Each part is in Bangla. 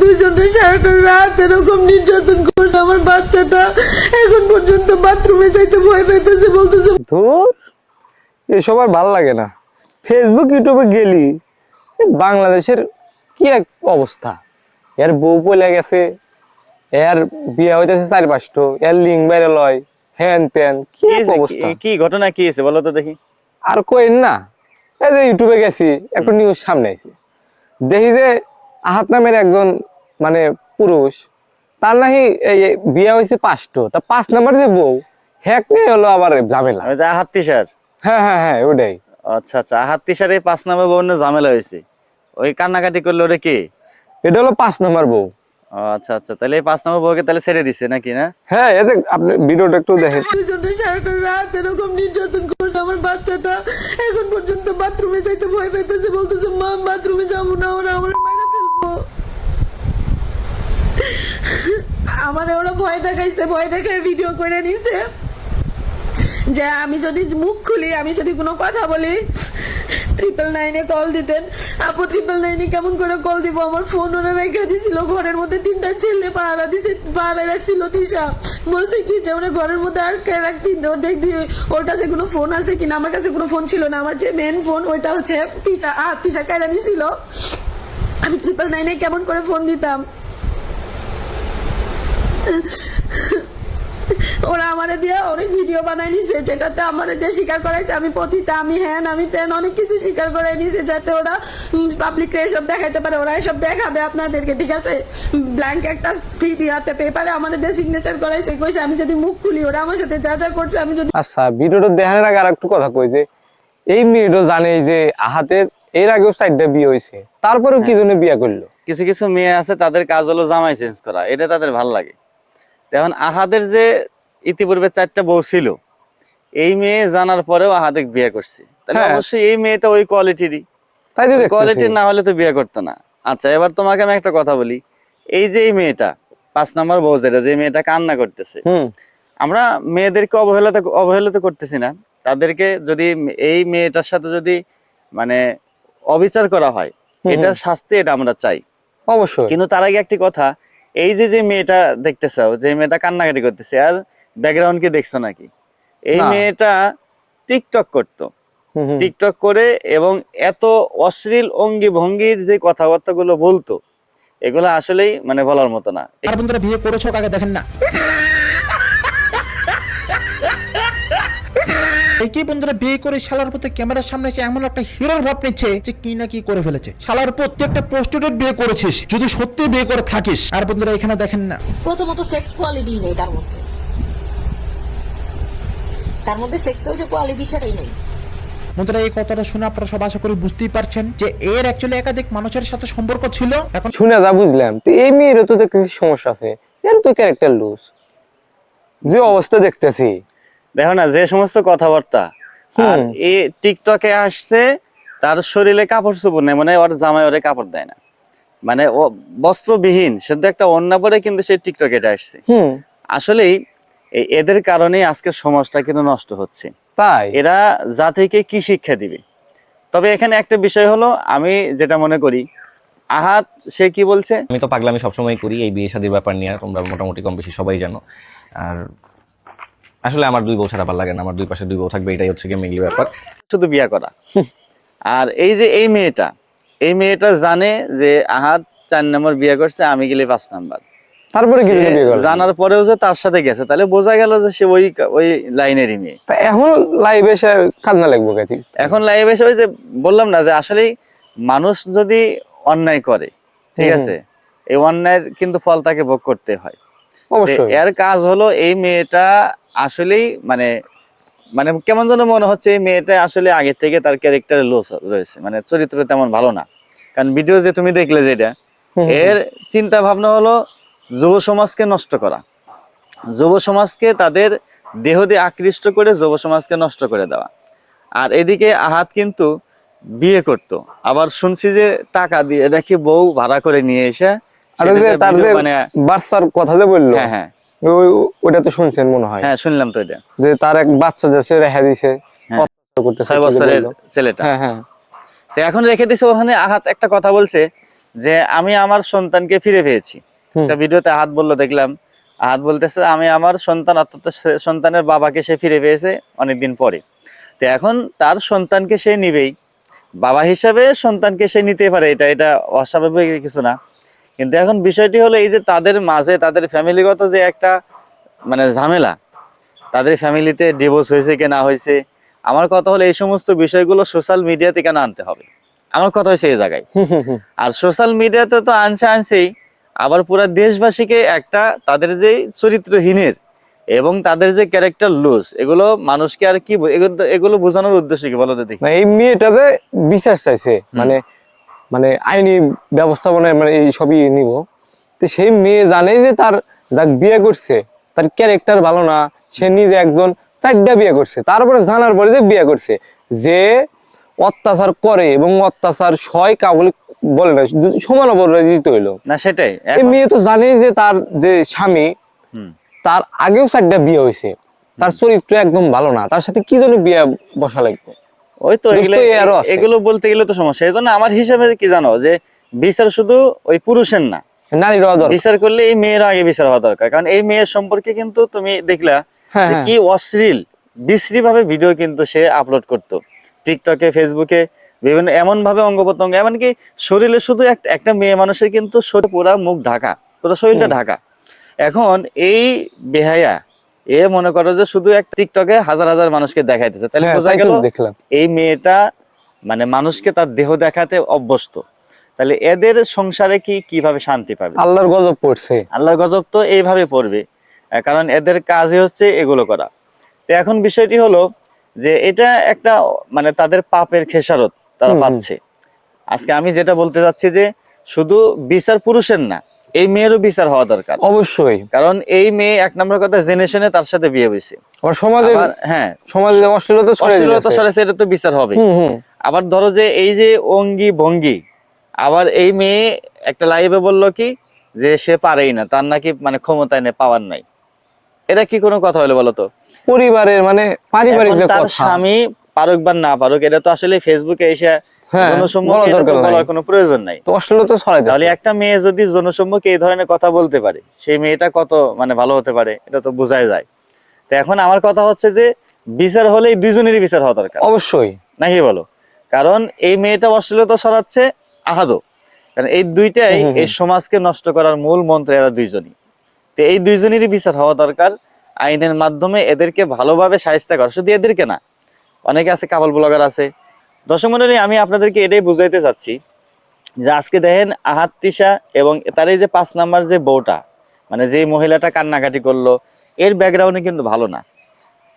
দুজনে সারাটা রাত এরকম নির্যাতন করছে আমার বাচ্চাটা। এখন পর্যন্ত বাথরুমে যাইতে ভয় পাইতেছে বলতেছে ধুর এসব আর ভালো লাগে না। ফেসবুক ইউটিউবে গেলি বাংলাদেশের কি এক অবস্থা? এর বউ পলে গেছে এর বিয়ে হইতেছে চার পাঁচটো এর লিঙ্ক বাইরে লয় হ্যান ত্যান কি? অবস্থা? কি- কি ঘটনা কি হয়েছে? বলো তো দেখি। আর কইন না এই যে ইউটিউবে গেছি একটা নিউজ সামনে আইছি। দেখি যে আহাত নামের একজন মানে পুরুষ তার এই এই বিয়ে হয়েছে পাঁচটো তা পাঁচ নাম্বার যে বউ হ্যাক নিয়ে হলো আবার ঝামেলা। হ্যাঁ হ্যাঁ হ্যাঁ ওটাই আচ্ছা আচ্ছা আহাত তিসার এই পাঁচ নাম্বার বন্য ঝামেলা হয়েছে ওই কান্নাকাটি করল ওরে কে? এটা হলো পাঁচ নাম্বার বউ। আচ্ছা আচ্ছা তাহলে এই পাঁচ নম্বর বউকে তাহলে ছেড়ে দিছে নাকি না? হ্যাঁ এতে আপনি ভিডিওটা একটু দেখেন। দুজনে সারাটা রাত এরকম নির্যাতন করছে আমার বাচ্চাটা। এখন পর্যন্ত বাথরুমে যাইতে ভয় পাইতেছে বলতেছে মা বাথরুমে যাব না ওরা আমার মাইরা ফেলব। আমার ওরা ভয় দেখাইছে, ভয় দেখায় ভিডিও করে নিছে। যে আমি যদি মুখ খুলি, আমি যদি কোনো কথা বলি ট্রিপল নাইনে কল দিতেন। আপু ট্রিপল নাইনে কেমন করে কল দিব? আমার ফোন ওরা রেখে দিছিল, ঘরের মধ্যে তিনটা ছেলে পাহারা দিছে, পাহারা রাখছিল তিশা বলছে কি যে ওরা ঘরের মধ্যে আর কে রাখতি? ওর দেখবি, ওর কাছে কোনো ফোন আছে কিনা? আমার কাছে কোনো ফোন ছিল না। আমার যে মেন ফোন ওইটা হচ্ছে তিশা আ তিশা কেনা নিছিল। আমি ট্রিপল নাইনে কেমন করে ফোন দিতাম? ওরা আমারে দিয়ে অনেক ভিডিও বানাই নিছে যেটাতে আমারে দিয়ে স্বীকার করাইছে আমি পতিতা আমি হ্যান আমি তেন অনেক কিছু স্বীকার করে নিছে যাতে ওরা পাবলিককে এসব দেখাইতে পারে ওরা এসব দেখাবে আপনাদেরকে ঠিক আছে? ব্ল্যাঙ্ক একটা ভিডিওতে পেপারে আমাদের দিয়ে সিগনেচার করাইছে কইছে আমি যদি মুখ খুলি ওরা আমার সাথে যা যা করছে আমি যদি আচ্ছা ভিডিওটা দেখানোর আগে আর একটু কথা কই যে এই মেয়েটা জানে যে আহাতের এর আগেও সাইডটা বিয়ে হয়েছে তারপরেও কি জন্য বিয়ে করল? কিছু কিছু মেয়ে আছে তাদের কাজ হলো জামাই চেঞ্জ করা এটা তাদের ভালো লাগে। এখন আহাদের যে ইতিপূর্বে চারটা বউ ছিল এই মেয়ে জানার পরেও আহাদের বিয়ে করছে। তাহলে হ্যাঁ। অবশ্যই এই মেয়েটা ওই কোয়ালিটিরই তাই। কোয়ালিটির না হলে তো বিয়ে করতো না। আচ্ছা এবার তোমাকে আমি একটা কথা বলি। এই যে এই মেয়েটা পাঁচ নম্বর বউ যেটা যে মেয়েটা কান্না করতেছে। আমরা মেয়েদেরকে অবহেলা তো অবহেলা তো করতেছি না। তাদেরকে যদি এই মেয়েটার সাথে যদি মানে অবিচার করা হয় এটার শাস্তি এটা আমরা চাই। অবশ্যই। কিন্তু তার আগে একটি কথা এই যে যে মেয়েটা দেখতে চাও যে মেয়েটা কান্নাকাটি করতেছে আর ব্যাকগ্রাউন্ড কি দেখছ নাকি? এই মেয়েটা টিকটক করতো। হুম, হুম। টিকটক করে এবং এত অশ্লীল অঙ্গি ভঙ্গির যে কথাবার্তা গুলো বলতো এগুলো আসলেই মানে বলার মতো না। আর বন্ধুরা বিয়ে করেছ কাকে? দেখেন না। এই কি বন্ধুরা বিয়ে করে শালার প্রতি ক্যামেরার সামনে এসে এমন একটা হিরোর ভাব নিচ্ছে যে কি না কি করে ফেলেছে। শালার প্রত্যেকটা প্রস্টুডেন্ট বিয়ে করেছিস যদি সত্যি বিয়ে করে থাকিস। আর বন্ধুরা এখানে দেখেন না। প্রথমত সেক্স কোয়ালিটি নেই তার মধ্যে। তার মধ্যে সেক্সেও যে কোয়ালিটি সেটাই নেই। বন্ধুরা এই কথাটা শুনে আপনারা সব আশা করি বুঝতেই পারছেন যে এর অ্যাকচুয়ালি একাধিক মানুষের সাথে সম্পর্ক ছিল। এখন শুনে যা বুঝলাম তো এই মেয়েরও তো দেখতেছি সমস্যা আছে। এর তো ক্যারেক্টার লুজ যে অবস্থা দেখতেছি। দেখো না যে সমস্ত কথাবার্তা আর এ টিকটকে আসছে তার শরীরে কাপড় চোপড় নেই মানে ওর জামাই ওরে কাপড় দেয় না। মানে ও বস্ত্রবিহীন শুধু একটা অন্য পরে কিন্তু সে টিকটকে এটা আসছে। হুম। আসলেই এদের কারণে আজকে সমাজটা কিন্তু নষ্ট হচ্ছে। তাই? এরা জাতিকে কি শিক্ষা দিবে? তবে এখানে একটা বিষয় হলো আমি যেটা মনে করি আহাত সে কি বলছে? আমি তো পাগলামি সবসময় করি এই বিয়ে শাদীর ব্যাপার নিয়ে তোমরা মোটামুটি কম বেশি সবাই জানো। আর আসলে আমার দুই বউ ছাড়া ভালো লাগে না। আমার দুই পাশে দুই বউ থাকবে এটাই হচ্ছে গিয়ে মেইনলি ব্যাপার। শুধু বিয়া করা। আর এই যে এই মেয়েটা এই মেয়েটা জানে যে আহাত চার নম্বর বিয়ে করছে আমি গেলে পাঁচ নাম্বার। তারপরে কি জানার পরেও যে তার সাথে গেছে তাহলে বোঝা গেল যে সে ওই ওই লাইনেরই মেয়ে। এখন লাইভে এসে কান্না লাগবো এখন লাইভ এসে ওই যে বললাম না যে আসলে মানুষ যদি অন্যায় করে ঠিক আছে? এই অন্যায়ের কিন্তু ফল তাকে ভোগ করতে হয়। অবশ্যই। এর কাজ হলো এই মেয়েটা আসলেই মানে মানে কেমন যেন মনে হচ্ছে এই মেয়েটা আসলে আগে থেকে তার ক্যারেক্টারে লোস রয়েছে। মানে চরিত্র তেমন ভালো না। কারণ ভিডিও যে তুমি দেখলে যেটা। এর চিন্তা ভাবনা হলো যুব সমাজকে নষ্ট করা। যুব সমাজকে তাদের দেহ দিয়ে আকৃষ্ট করে যুব সমাজকে নষ্ট করে দেওয়া। আর এদিকে আহাত কিন্তু বিয়ে করত। আবার শুনছি যে টাকা দিয়ে নাকি বউ ভাড়া করে নিয়ে এসে বানায়- বাচ্চার কথা যে বলল। হ্যাঁ হ্যাঁ। ওটা তো শুনছেন মনে হয়। হ্যাঁ শুনলাম তো এটা। যে তার এক বাচ্চা যাচ্ছে রেখা দিছে। হ্যাঁ। করতেছে, ছয় বছরের ছেলেটা। হ্যাঁ হ্যাঁ। তো এখন রেখে দিছে ওখানে আহাত একটা কথা বলছে যে আমি আমার সন্তানকে ফিরে পেয়েছি। একটা ভিডিওতে হাত বলল দেখলাম। হাত বলতেছে আমি আমার সন্তান অর্থাৎ সন্তানের বাবাকে সে ফিরে পেয়েছে অনেকদিন পরে। তো এখন তার সন্তানকে সে নিবেই। বাবা হিসাবে সন্তানকে সে নিতে পারে এটা এটা অস্বাভাবিক কিছু না। কিন্তু এখন বিষয়টি হলো এই যে তাদের মাঝে তাদের ফ্যামিলিগত যে একটা মানে ঝামেলা তাদের ফ্যামিলিতে ডিভোর্স হয়েছে কি না হয়েছে আমার কথা হলো এই সমস্ত বিষয়গুলো সোশ্যাল মিডিয়াতে কেন আনতে হবে? আমার কথা হয়েছে এই জায়গায়। আর সোশ্যাল মিডিয়াতে তো আনছে আনছেই আবার পুরো দেশবাসীকে একটা তাদের যে চরিত্রহীনের এবং তাদের যে ক্যারেক্টার লুজ এগুলো মানুষকে আর কি এগুলো বোঝানোর উদ্দেশ্য কি বলো তো দেখি। না এই মেয়েটা যে বিশ্বাস চাইছে মানে মানে আইনি ব্যবস্থাপনায় মানে এই সবই নিব। তো সেই মেয়ে জানে যে তার যাক বিয়ে করছে তার ক্যারেক্টার ভালো না সে নিজে একজন চারটা বিয়ে করছে তারপরে জানার পরে যে বিয়ে করছে যে অত্যাচার করে এবং অত্যাচার সয় কাবুল বলে না সমান অপরাজিত হইল। না সেটাই। এই মেয়ে তো জানে যে তার যে স্বামী তার আগেও চারটা বিয়ে হয়েছে তার চরিত্র একদম ভালো না তার সাথে কি জন্য বিয়ে বসা লাগবে? ওই তো এগুলো বলতে গেলে তো সমস্যা। এই জন্য আমার হিসাবে কি জানো যে বিচার শুধু ওই পুরুষের না। নারীর বিচার করলে এই মেয়ের আগে বিচার হওয়া দরকার। কারণ এই মেয়ের সম্পর্কে কিন্তু তুমি দেখলা হ্যাঁ হ্যাঁ। কি অশ্লীল বিশ্রী ভাবে ভিডিও কিন্তু সে আপলোড করতো। টিকটকে ফেসবুকে বিভিন্ন এমন ভাবে অঙ্গ প্রত্যঙ্গ এমনকি শরীরে শুধু একটা মেয়ে মানুষের কিন্তু পুরা মুখ ঢাকা পুরো শরীরটা ঢাকা। এখন এই বেহায়া এ মনে করো যে শুধু এক টিকটকে হাজার হাজার মানুষকে দেখাইতেছে। তাহলে হ্যাঁ, বোঝা গেল দেখলাম। এই মেয়েটা মানে মানুষকে তার দেহ দেখাতে অভ্যস্ত। তাহলে এদের সংসারে কি কীভাবে শান্তি পাবে? আল্লাহর গজব পড়ছে। আল্লাহর গজব তো এইভাবে পড়বে কারণ এদের কাজই হচ্ছে এগুলো করা। তো এখন বিষয়টি হলো যে এটা একটা মানে তাদের পাপের খেসারত তারা। পাচ্ছে। আজকে আমি যেটা বলতে চাচ্ছি যে শুধু বিচার পুরুষের না এই মেয়েরও বিচার হওয়া দরকার। অবশ্যই। কারণ এই মেয়ে এক নম্বর কথা জেনে শুনে তার সাথে বিয়ে হয়েছে। আবার হ্যাঁ সমাজে অশ্লীলতা অশ্লীলতা দিয়েছে। এটা তো বিচার হবে। আবার ধরো যে এই যে অঙ্গি ভঙ্গি আবার এই মেয়ে একটা লাইভে বলল কি যে সে পারেই না তার নাকি মানে ক্ষমতায় নেই পাওয়ার নাই। এটা কি কোনো কথা হলো বলো তো? পরিবারের মানে পারিবারিক স্বামী পারুক বা না পারুক এটা তো আসলে ফেসবুকে এসে হ্যাঁ, একটা মেয়ে যদি জনসম্মুখে এই ধরনের কথা বলতে পারে সেই মেয়েটা কত মানে ভালো হতে পারে এটা তো বোঝাই যায়। তো এখন আমার কথা হচ্ছে যে বিচার হলেই দুইজনেরই বিচার হওয়া দরকার। অবশ্যই। নাকি বলো? কারণ এই মেয়েটা অশ্লীলতা সরাচ্ছে আহাদো। কারণ এই দুইটাই। এই সমাজকে নষ্ট করার মূল মন্ত্র এরা দুইজনই। তো এই দুইজনেরই বিচার হওয়া দরকার। আইনের মাধ্যমে এদেরকে ভালোভাবে সাহিত্য করা। শুধু এদেরকে না অনেকে আছে কাবল ব্লগার আছে দর্শক মন্ডলী, আমি আপনাদেরকে এটাই বুঝাইতে চাচ্ছি যে আজকে দেখেন আহাত তিশা এবং তার এই যে পাঁচ নাম্বার যে বউটা মানে যে মহিলাটা কান্নাকাটি করল, এর ব্যাকগ্রাউন্ডে কিন্তু ভালো না।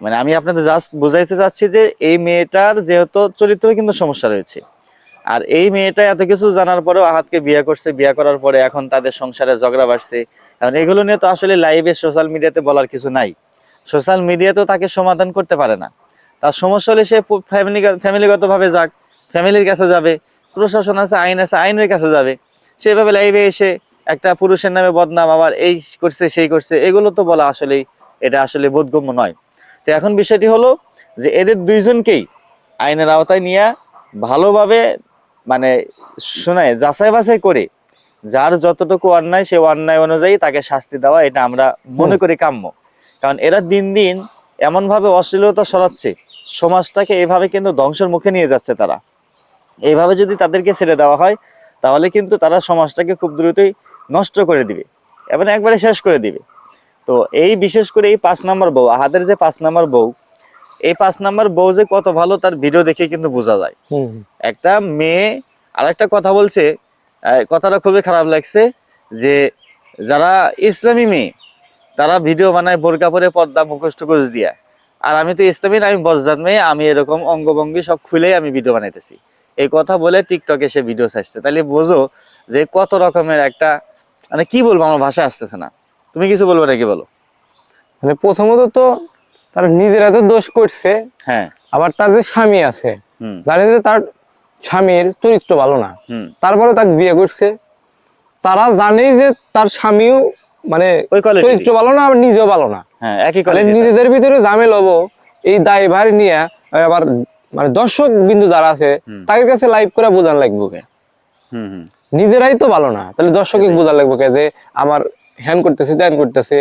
মানে আমি আপনাদের জাস্ট বুঝাইতে চাচ্ছি যে এই মেয়েটার যেহেতু চরিত্র কিন্তু সমস্যা রয়েছে। আর এই মেয়েটা এত কিছু জানার পরেও আহাতকে বিয়ে করছে, বিয়ে করার পরে এখন তাদের সংসারে ঝগড়া বাড়ছে। কারণ এগুলো নিয়ে তো আসলে লাইভে সোশ্যাল মিডিয়াতে বলার কিছু নাই। সোশ্যাল মিডিয়াতেও তাকে সমাধান করতে পারে না। তার সমস্যা হলে সে ফ্যামিলি ফ্যামিলিগত ভাবে যাক ফ্যামিলির কাছে যাবে প্রশাসন আছে আইন আছে আইনের কাছে যাবে। সেভাবে লাইভে এসে একটা পুরুষের নামে বদনাম আবার এই করছে সেই করছে এগুলো তো বলা আসলেই এটা আসলে বোধগম্য নয়। তো এখন বিষয়টি হলো যে এদের দুইজনকেই আইনের আওতায় নিয়ে ভালোভাবে মানে শোনায় যাচাই বাছাই করে যার যতটুকু অন্যায় সে অন্যায় অনুযায়ী তাকে শাস্তি দেওয়া এটা আমরা মনে করি কাম্য। কারণ এরা দিন দিন এমনভাবে অশ্লীলতা ছড়াচ্ছে সমাজটাকে এভাবে কিন্তু ধ্বংসের মুখে নিয়ে যাচ্ছে তারা। এইভাবে যদি তাদেরকে ছেড়ে দেওয়া হয় তাহলে কিন্তু তারা সমাজটাকে খুব দ্রুতই নষ্ট করে দিবে এবং একবারে শেষ করে দিবে। তো এই বিশেষ করে এই পাঁচ নাম্বার বউ আহাদের যে পাঁচ নাম্বার বউ এই পাঁচ নাম্বার বউ যে কত ভালো তার ভিডিও দেখে কিন্তু বোঝা যায়। একটা মেয়ে আর একটা কথা বলছে কথাটা খুবই খারাপ লাগছে যে যারা ইসলামী মেয়ে তারা ভিডিও বানায় বোরকা পরে পর্দা মুখোশ টুকোশ দিয়া। আর আমি তো ইসলামী আমি বজদাত মেয়ে আমি এরকম অঙ্গভঙ্গি সব খুলেই আমি ভিডিও বানাইতেছি। এই কথা বলে টিকটকে সে ভিডিও ছাড়ছে। তাহলে বোঝো যে কত রকমের একটা মানে কি বলব আমার ভাষা আসতেছে না। তুমি কিছু বলবে নাকি বলো? মানে প্রথমত তো তারা নিজেরা তো দোষ করছে হ্যাঁ। আবার তার যে স্বামী আছে জানে যে তার স্বামীর চরিত্র ভালো না। তারপরে তাকে বিয়ে করছে। তারা জানে যে তার স্বামীও মানে চরিত্র ভালো না আবার নিজেও ভালো না। হ্যাঁ একই নিজেদের ভিতরে জামেল হব। এই দায়ভার নিয়ে আবার মানে দর্শক বিন্দু যারা আছে তাদের কাছে লাইভ করে বোঝান লাগবো হুম নিজেরাই তো ভালো না তাহলে দর্শককে বোঝা লাগবো কে যে আমার হ্যান করতেছে ত্যান করতেছে।